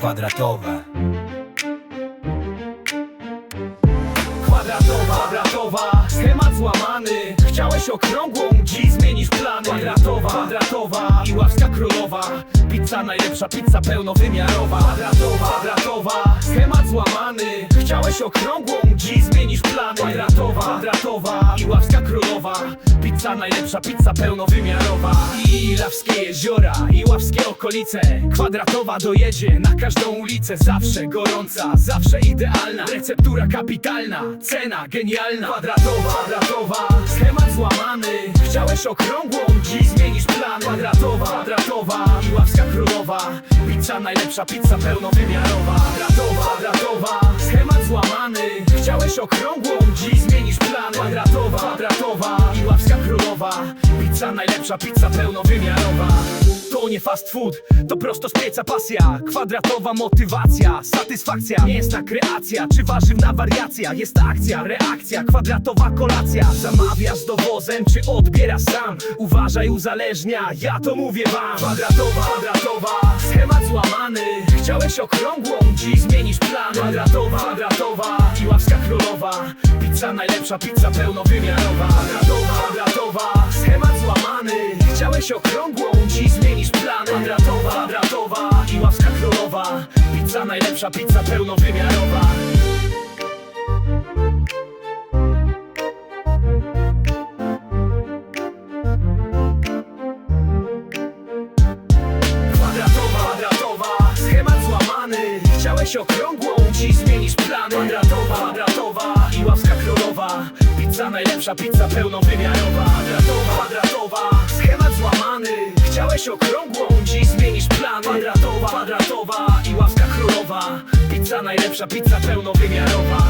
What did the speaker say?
kwadratowa Kwadratowa, kwadratowa, schemat złamany. Chciałeś okrągłą, dziś zmienisz plany. Kwadratowa, kwadratowa, Iławska królowa. Pizza najlepsza, pizza pełnowymiarowa. Kwadratowa, kwadratowa, schemat złamany. Chciałeś okrągłą, dziś zmienisz plany. Kwadratowa, kwadratowa, Iławska królowa Pizza najlepsza, pizza pełnowymiarowa. Ilawskie jeziora, Iławskie okolice. Kwadratowa dojedzie na każdą ulicę. Zawsze gorąca, zawsze idealna. Receptura kapitalna, cena genialna. Kwadratowa, kwadratowa, schemat złamany. Chciałeś okrągłą, dziś zmienisz plan Kwadratowa, kwadratowa, Iławska królowa. Pizza najlepsza, pizza pełnowymiarowa. Kwadratowa, kwadratowa, schemat złamany. Chciałeś okrągłą, dziś zmienisz plan Kwadratowa, kwadratowa, Iławska królowa Pizza najlepsza, pizza pełnowymiarowa. To nie fast food, to prosto z pieca pasja. Kwadratowa motywacja, satysfakcja. Mięsna kreacja, czy warzywna wariacja. Jest akcja, reakcja, kwadratowa kolacja. Zamawiasz dowozem, czy odbierasz sam? Uważaj, uzależnia, ja to mówię wam. Kwadratowa, kwadratowa, schemat złamany. Chciałeś okrągłą, dziś zmienisz plan Kwadratowa, kwadratowa, Iławska królowa. Pizza najlepsza, pizza pełnowymiarowa. Kwadratowa, Chciałeś okrągłą, dziś zmienisz plan Kwadratowa, kwadratowa, Iławska królowa. Pizza najlepsza, pizza pełnowymiarowa. Kwadratowa, kwadratowa, schemat złamany. Chciałeś okrągłą, dziś zmienisz plan najlepsza, pizza pełnowymiarowa. Kwadratowa, kwadratowa, schemat złamany. Chciałeś okrągłą, dziś zmienisz plan Kwadratowa, kwadratowa, Iławska królowa. Pizza najlepsza, pizza pełnowymiarowa